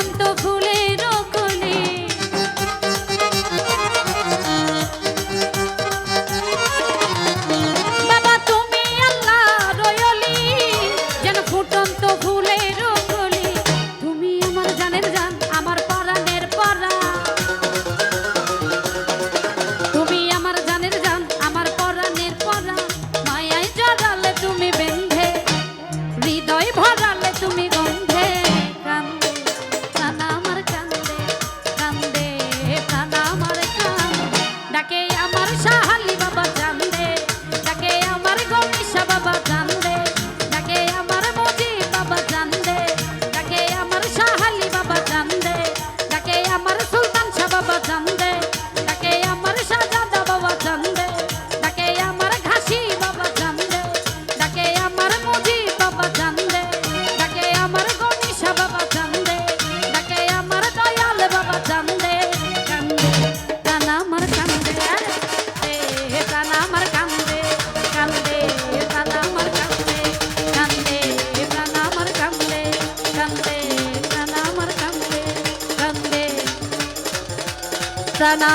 দিগন্ত ভুলে சரணா